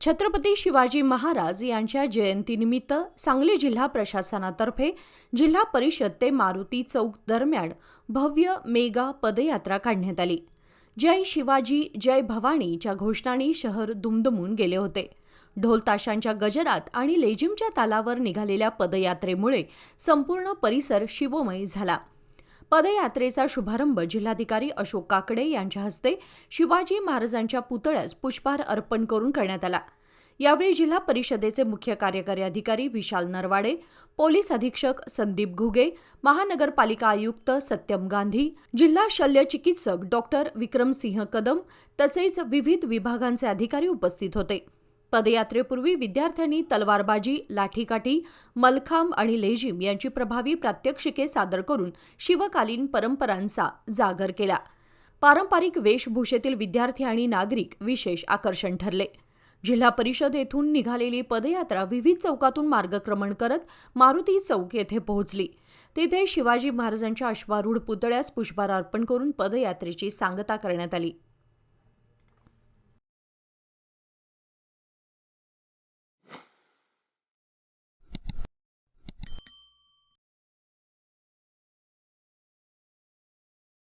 छत्रपती शिवाजी महाराज यांच्या जयंतीनिमित्त सांगली जिल्हा प्रशासनातर्फे जिल्हा परिषद ते मारुती चौक दरम्यान भव्य मेगा पदयात्रा काढण्यात आली. जय शिवाजी जय भवानीच्या घोषणांनी शहर दुमदुमून गेले होते. ढोलताशांच्या गजरात आणि लेझिमच्या तालावर निघालेल्या पदयात्रेमुळे संपूर्ण परिसर शिवमय झाला. पदयात्रेचा शुभारंभ जिल्हाधिकारी अशोक काकडे यांच्या हस्ते शिवाजी महाराजांच्या पुतळ्यास पुष्पहार अर्पण करून करण्यात आला. यावेळी जिल्हा परिषदेचे मुख्य कार्यकारी अधिकारी विशाल नरवाडे पोलीस अधीक्षक संदीप घुगे महानगरपालिका आयुक्त सत्यम गांधी जिल्हा शल्य चिकित्सक डॉक्टर विक्रमसिंह कदम तसेच विविध विभागांचे अधिकारी उपस्थित होते. पदयात्रेपूर्वी विद्यार्थ्यांनी तलवारबाजी लाठीकाठी मलखांब आणि लेझिम यांची प्रभावी प्रात्यक्षिके सादर करून शिवकालीन परंपरांचा जागर केला. पारंपरिक वेशभूषेतील विद्यार्थी आणि नागरिक विशेष आकर्षण ठरले. जिल्हा परिषद येथून निघालेली पदयात्रा विविध चौकातून मार्गक्रमण करत मारुती चौक येथे पोहोचली. तिथे शिवाजी महाराजांच्या अश्वारूढ पुतळ्यास पुष्पहार अर्पण करून पदयात्रेची सांगता करण्यात आली.